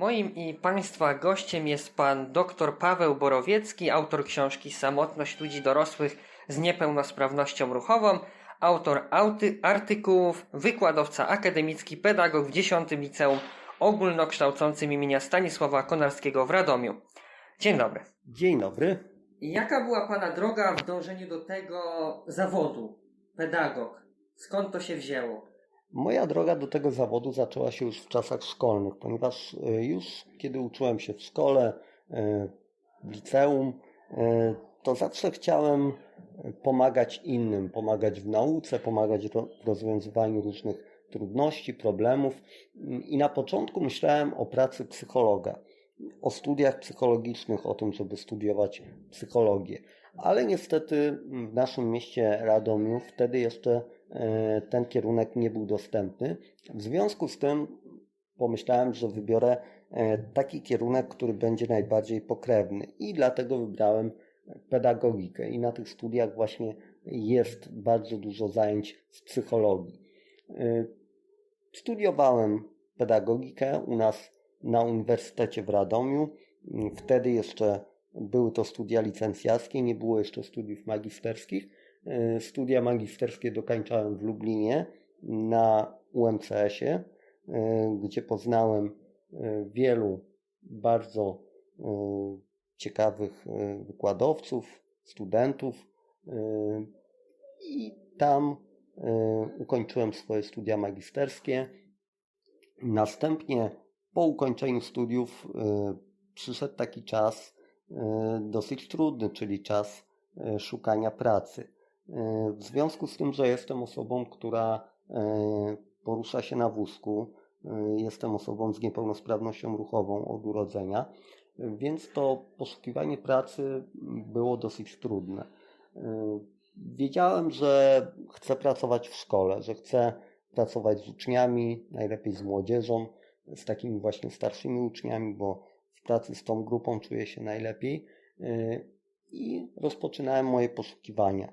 Moim i Państwa gościem jest pan dr Paweł Borowiecki, autor książki Samotność ludzi dorosłych z niepełnosprawnością ruchową, autor auty, artykułów, wykładowca akademicki, pedagog w 10 Liceum Ogólnokształcącym imienia Stanisława Konarskiego w Radomiu. Dzień dobry. Dzień dobry. Jaka była Pana droga w dążeniu do tego zawodu? Pedagog. Skąd to się wzięło? Moja droga do tego zawodu zaczęła się już w czasach szkolnych, ponieważ e, już kiedy uczyłem się w szkole, e, w liceum, e, to zawsze chciałem pomagać innym, pomagać w nauce, pomagać w rozwiązywaniu różnych trudności, problemów. I na początku myślałem o pracy psychologa, o studiach psychologicznych, o tym, żeby studiować psychologię. Ale niestety w naszym mieście Radomiu wtedy jeszcze e, ten kierunek nie był dostępny. W związku z tym pomyślałem, że wybiorę e, taki kierunek, który będzie najbardziej pokrewny i dlatego wybrałem pedagogikę i na tych studiach właśnie jest bardzo dużo zajęć z psychologii. E, Studiowałem pedagogikę u nas na Uniwersytecie w Radomiu. Wtedy jeszcze były to studia licencjackie, nie było jeszcze studiów magisterskich. Studia magisterskie dokończałem w Lublinie na UMCS-ie, gdzie poznałem e, wielu bardzo e, ciekawych e, wykładowców, studentów i tam ukończyłem swoje studia magisterskie. Następnie po ukończeniu studiów e, przyszedł taki czas e, dosyć trudny, czyli czas e, szukania pracy. W związku z tym, że jestem osobą, która porusza się na wózku, jestem osobą z niepełnosprawnością ruchową od urodzenia, więc to poszukiwanie pracy było dosyć trudne. Wiedziałem, że chcę pracować w szkole, że chcę pracować z uczniami, najlepiej z młodzieżą, z takimi właśnie starszymi uczniami, bo w pracy z tą grupą czuję się najlepiej. Yy, I rozpoczynałem moje poszukiwania.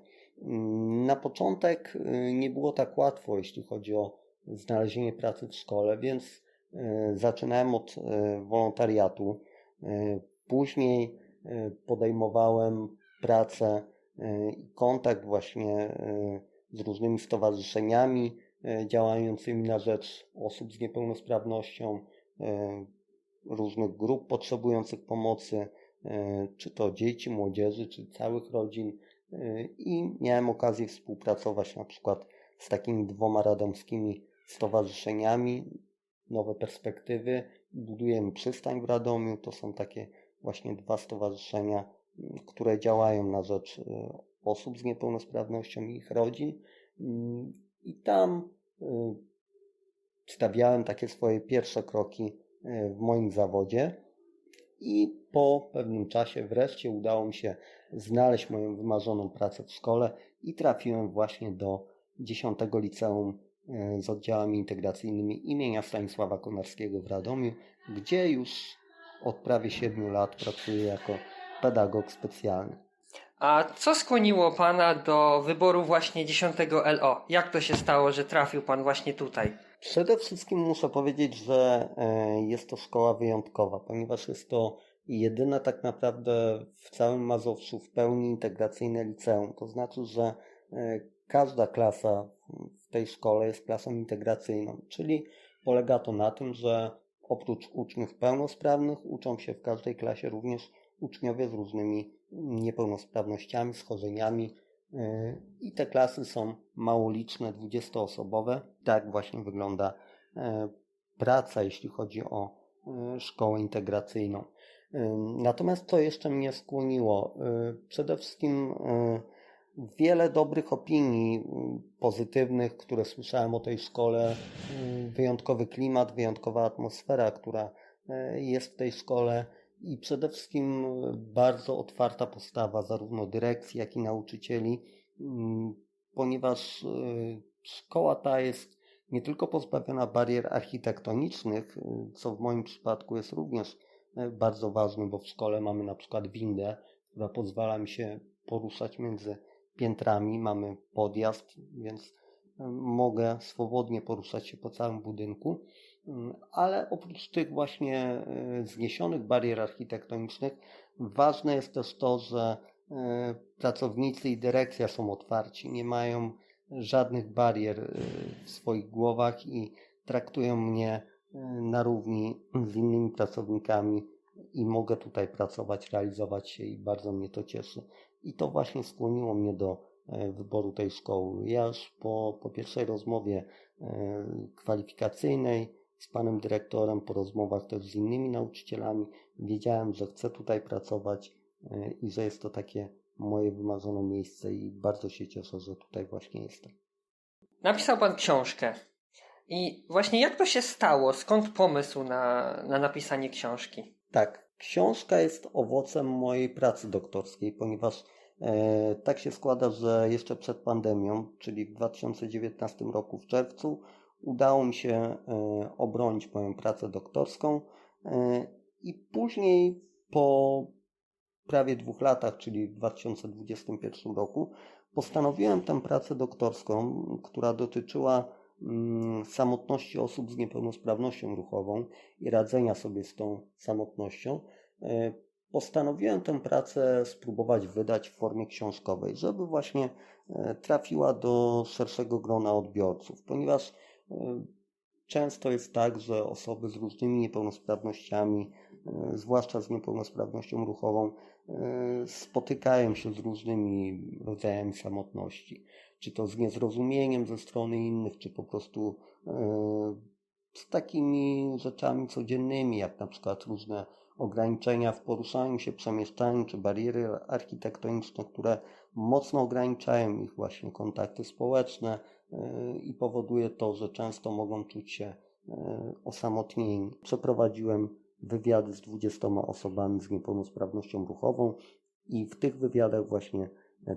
Na początek yy, nie było tak łatwo, jeśli chodzi o znalezienie pracy w szkole, więc yy, zaczynałem od wolontariatu. Później podejmowałem pracę i kontakt właśnie z różnymi stowarzyszeniami działającymi na rzecz osób z niepełnosprawnością, yy, różnych grup potrzebujących pomocy, yy, czy to dzieci, młodzieży, czy całych rodzin. I miałem okazję współpracować na przykład z takimi dwoma radomskimi stowarzyszeniami. Nowe perspektywy. Budujemy przystań w Radomiu. To są takie właśnie dwa stowarzyszenia, które działają na rzecz osób z niepełnosprawnością i ich rodzin. Mm, I tam stawiałem takie swoje pierwsze kroki y, w moim zawodzie. I po pewnym czasie wreszcie udało mi się znaleźć moją wymarzoną pracę w szkole i trafiłem właśnie do 10 liceum y, z oddziałami integracyjnymi imienia Stanisława Konarskiego w Radomiu, gdzie już od prawie 7 lat pracuję jako pedagog specjalny. A co skłoniło Pana do wyboru właśnie 10 LO? Jak to się stało, że trafił Pan właśnie tutaj? Przede wszystkim muszę powiedzieć, że e, jest to szkoła wyjątkowa, ponieważ jest to jedyne tak naprawdę w całym Mazowszu w pełni integracyjne liceum. To znaczy, że e, każda klasa w tej szkole jest klasą integracyjną, czyli polega to na tym, że oprócz uczniów pełnosprawnych uczą się w każdej klasie również uczniowie z różnymi niepełnosprawnościami, schorzeniami. Yy, I te klasy są mało liczne, 20-osobowe. Tak właśnie wygląda e, praca, jeśli chodzi o e, szkołę integracyjną. Natomiast co jeszcze mnie skłoniło? Przede wszystkim wiele dobrych opinii pozytywnych, które słyszałem o tej szkole. Wyjątkowy klimat, wyjątkowa atmosfera, która jest w tej szkole i przede wszystkim yy, bardzo otwarta postawa zarówno dyrekcji, jak i nauczycieli, mm, ponieważ yy, szkoła ta jest nie tylko pozbawiona barier architektonicznych, yy, co w moim przypadku jest również bardzo ważne, bo w szkole mamy na przykład windę, która pozwala mi się poruszać między piętrami, mamy podjazd, więc mogę swobodnie poruszać się po całym budynku. Mm, Ale oprócz tych właśnie e, zniesionych barier architektonicznych, ważne jest też to, że e, pracownicy i dyrekcja są otwarci, nie mają żadnych barier e, w swoich głowach i traktują mnie e, na równi z innymi pracownikami i mogę tutaj pracować, realizować się i bardzo mnie to cieszy. I to właśnie skłoniło mnie do e, wyboru tej szkoły. Ja już po, po pierwszej rozmowie e, kwalifikacyjnej z panem dyrektorem, po rozmowach też z innymi nauczycielami, wiedziałem, że chcę tutaj pracować e, i że jest to takie moje wymarzone miejsce i bardzo się cieszę, że tutaj właśnie jestem. Napisał pan książkę. I właśnie jak to się stało? Skąd pomysł na, na napisanie książki? Tak, książka jest owocem mojej pracy doktorskiej, ponieważ e, tak się składa, że jeszcze przed pandemią, czyli w 2019 roku w czerwcu, udało mi się e, obronić moją pracę doktorską e, i później po prawie dwóch latach, czyli w 2021 roku, postanowiłem tę pracę doktorską, która dotyczyła mm, samotności osób z niepełnosprawnością ruchową i radzenia sobie z tą samotnością, e, postanowiłem tę pracę spróbować wydać w formie książkowej, żeby właśnie trafiła do szerszego grona odbiorców, ponieważ często jest tak, że osoby z różnymi niepełnosprawnościami, e, zwłaszcza z niepełnosprawnością ruchową, e, spotykają się z różnymi rodzajami samotności. Czy to z niezrozumieniem ze strony innych, czy po prostu e, z takimi rzeczami codziennymi, jak na przykład różne ograniczenia w poruszaniu się, przemieszczaniu, czy bariery architektoniczne, które mocno ograniczają ich właśnie kontakty społeczne i powoduje to, że często mogą czuć się yy, osamotnieni. Przeprowadziłem wywiady z 20 osobami z niepełnosprawnością ruchową i w tych wywiadach właśnie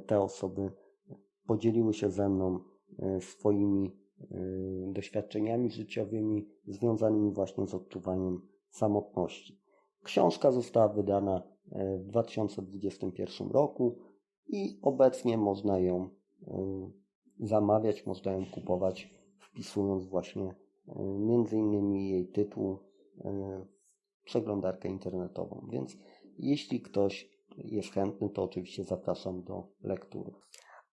te osoby podzieliły się ze mną swoimi doświadczeniami życiowymi związanymi właśnie z odczuwaniem samotności. Książka została wydana w 2021 roku i obecnie można ją zamawiać, można ją kupować, wpisując właśnie e, między innymi jej tytuł w przeglądarkę internetową. Więc jeśli ktoś jest chętny, to oczywiście zapraszam do lektury.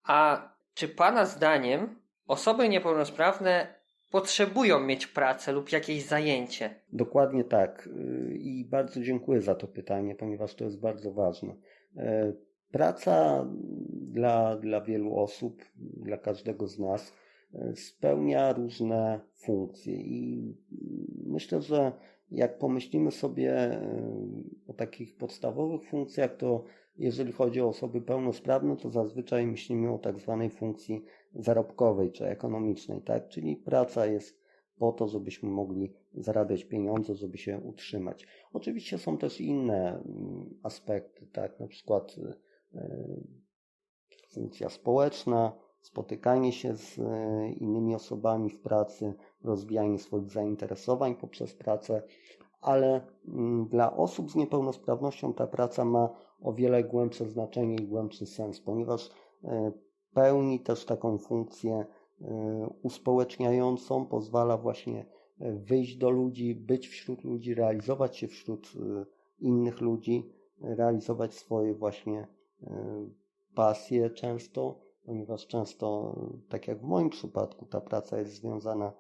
A czy pana zdaniem osoby niepełnosprawne potrzebują mieć pracę lub jakieś zajęcie? Dokładnie tak. Y, I bardzo dziękuję za to pytanie, ponieważ to jest bardzo ważne. Praca dla, dla wielu osób, dla każdego z nas, e, spełnia różne funkcje. I myślę, że jak pomyślimy sobie e, o takich podstawowych funkcjach, to jeżeli chodzi o osoby pełnosprawne, to zazwyczaj myślimy o tak zwanej funkcji zarobkowej czy ekonomicznej, tak? Czyli praca jest po to, żebyśmy mogli zarabiać pieniądze, żeby się utrzymać. Oczywiście są też inne mm, aspekty, tak? Na przykład funkcja społeczna, spotykanie się z e, innymi osobami w pracy, rozwijanie swoich zainteresowań poprzez pracę, ale mm, dla osób z niepełnosprawnością ta praca ma o wiele głębsze znaczenie i głębszy sens, ponieważ e, pełni też taką funkcję uspołeczniającą, pozwala właśnie wyjść do ludzi, być wśród ludzi, realizować się wśród innych ludzi, realizować swoje właśnie pasje często, ponieważ często, tak jak w moim przypadku, ta praca jest związana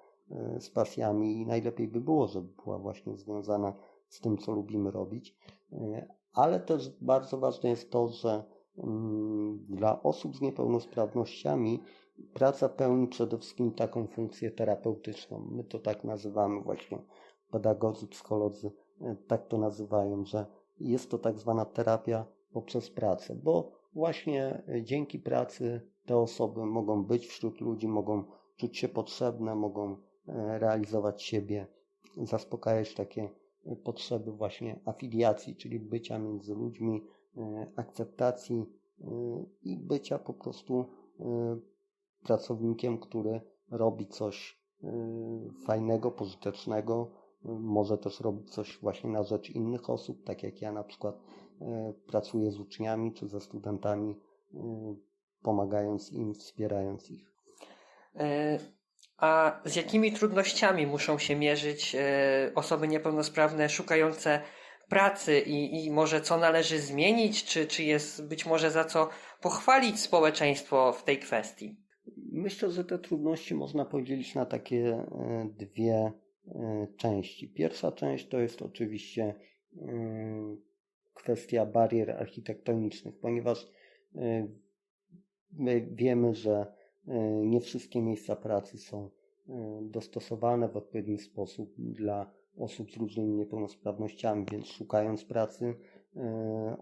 z pasjami i najlepiej by było, żeby była właśnie związana z tym, co lubimy robić. Ale też bardzo ważne jest to, że mm, dla osób z niepełnosprawnościami praca pełni przede wszystkim taką funkcję terapeutyczną. My to tak nazywamy właśnie, pedagodzy, psycholodzy tak to nazywają, że jest to tak zwana terapia poprzez pracę, bo właśnie e, dzięki pracy te osoby mogą być wśród ludzi, mogą czuć się potrzebne, mogą e, realizować siebie, zaspokajać takie potrzeby właśnie afiliacji, czyli bycia między ludźmi, e, akceptacji e, i bycia po prostu e, pracownikiem, który robi coś fajnego, pożytecznego, może też robić coś właśnie na rzecz innych osób, tak jak ja na przykład pracuję z uczniami czy ze studentami, pomagając im, wspierając ich. A z jakimi trudnościami muszą się mierzyć e, osoby niepełnosprawne szukające pracy i, i może co należy zmienić, czy, czy jest być może za co pochwalić społeczeństwo w tej kwestii? Myślę, że te trudności można podzielić na takie e, dwie e, części. Pierwsza część to jest oczywiście kwestia barier architektonicznych, ponieważ e, my wiemy, że e, nie wszystkie miejsca pracy są e, dostosowane w odpowiedni sposób dla osób z różnymi niepełnosprawnościami, więc szukając pracy,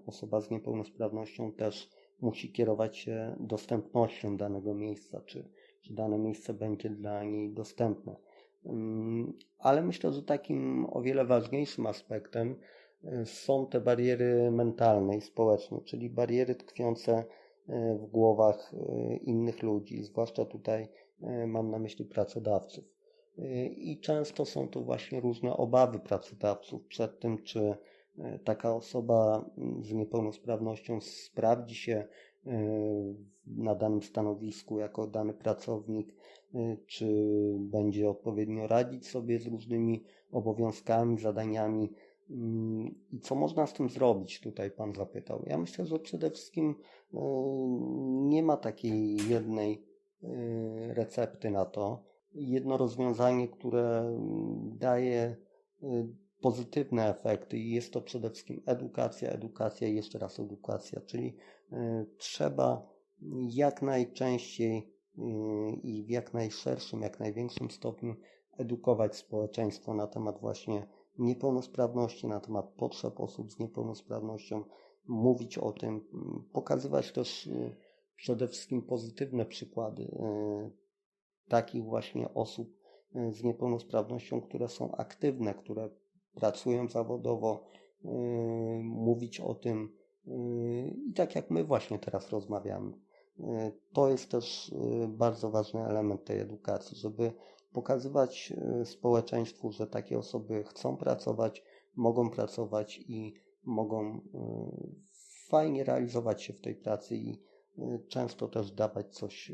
osoba z niepełnosprawnością też musi kierować się dostępnością danego miejsca, czy, czy dane miejsce będzie dla niej dostępne. Ym, Ale myślę, że takim o wiele ważniejszym aspektem y, są te bariery mentalne i społeczne, czyli bariery tkwiące y, w głowach y, innych ludzi, zwłaszcza tutaj y, mam na myśli pracodawców. I często są to właśnie różne obawy pracodawców przed tym, czy taka osoba z niepełnosprawnością sprawdzi się na danym stanowisku jako dany pracownik, czy będzie odpowiednio radzić sobie z różnymi obowiązkami, zadaniami. Mm, I co można z tym zrobić? Tutaj Pan zapytał. Ja myślę, że przede wszystkim y, nie ma takiej jednej y, recepty na to. Jedno rozwiązanie, które mm, daje y, pozytywne efekty i jest to przede wszystkim edukacja, edukacja i jeszcze raz edukacja, czyli trzeba jak najczęściej i w jak najszerszym, jak największym stopniu edukować społeczeństwo na temat właśnie niepełnosprawności, na temat potrzeb osób z niepełnosprawnością, mówić o tym, pokazywać też y, przede wszystkim pozytywne przykłady y, takich właśnie osób y, z niepełnosprawnością, które są aktywne, które pracują zawodowo, mówić o tym i tak jak my właśnie teraz rozmawiamy. To jest też bardzo ważny element tej edukacji, żeby pokazywać y, społeczeństwu, że takie osoby chcą pracować, mogą pracować i mogą y, fajnie realizować się w tej pracy i y, często też dawać coś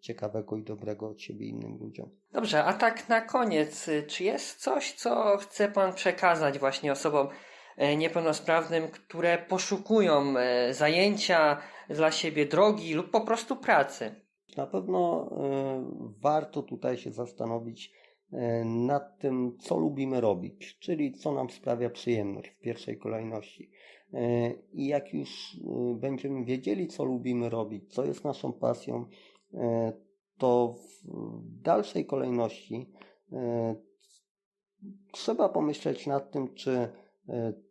ciekawego i dobrego od siebie innym ludziom. Dobrze, a tak na koniec, czy jest coś, co chce Pan przekazać właśnie osobom e, niepełnosprawnym, które poszukują e, zajęcia dla siebie, drogi lub po prostu pracy? Na pewno y, warto tutaj się zastanowić y, nad tym, co lubimy robić, czyli co nam sprawia przyjemność w pierwszej kolejności. Y, I jak już będziemy wiedzieli, co lubimy robić, co jest naszą pasją, to w dalszej kolejności trzeba pomyśleć nad tym, czy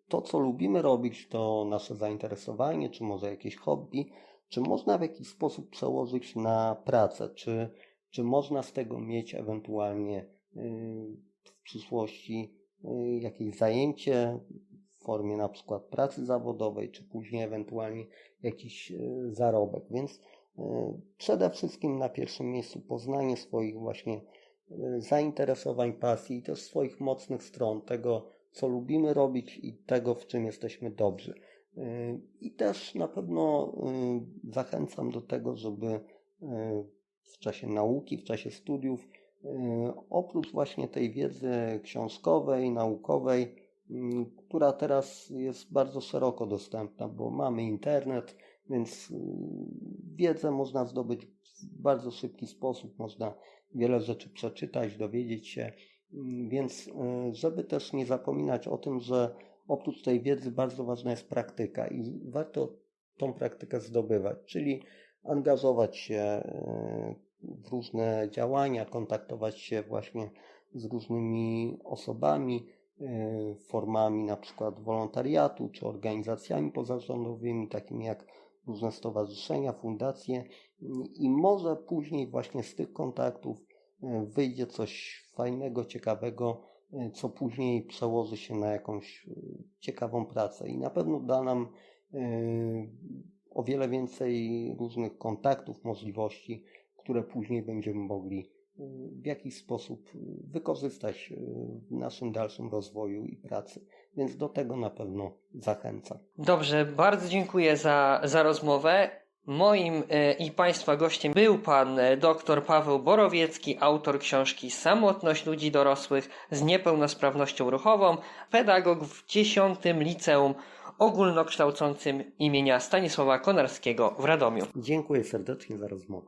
to, co lubimy robić, to nasze zainteresowanie, czy może jakieś hobby, czy można w jakiś sposób przełożyć na pracę, czy, czy można z tego mieć ewentualnie y, w przyszłości y, jakieś zajęcie w formie na przykład pracy zawodowej, czy później ewentualnie jakiś y, zarobek. Więc przede wszystkim na pierwszym miejscu poznanie swoich właśnie zainteresowań, pasji i też swoich mocnych stron, tego co lubimy robić i tego w czym jesteśmy dobrzy. Y, I też na pewno y, zachęcam do tego, żeby y, w czasie nauki, w czasie studiów, oprócz właśnie tej wiedzy książkowej, naukowej, która teraz jest bardzo szeroko dostępna, bo mamy internet, więc wiedzę można zdobyć w bardzo szybki sposób, można wiele rzeczy przeczytać, dowiedzieć się, więc żeby też nie zapominać o tym, że oprócz tej wiedzy bardzo ważna jest praktyka i warto tą praktykę zdobywać, czyli angażować się y, w różne działania, kontaktować się właśnie z różnymi osobami, y, formami na przykład wolontariatu czy organizacjami pozarządowymi, takimi jak różne stowarzyszenia, fundacje. I może później właśnie z tych kontaktów e, wyjdzie coś fajnego, ciekawego, e, co później przełoży się na jakąś e, ciekawą pracę i na pewno da nam e, o wiele więcej różnych kontaktów, możliwości, które później będziemy mogli e, w jakiś sposób wykorzystać w naszym dalszym rozwoju i pracy. Więc do tego na pewno zachęcam. Dobrze, bardzo dziękuję za, za rozmowę. Moim e, i Państwa gościem był pan e, dr Paweł Borowiecki, autor książki Samotność ludzi dorosłych z niepełnosprawnością ruchową, pedagog w 10 Liceum Ogólnokształcącym imienia Stanisława Konarskiego w Radomiu. Dziękuję serdecznie za rozmowę.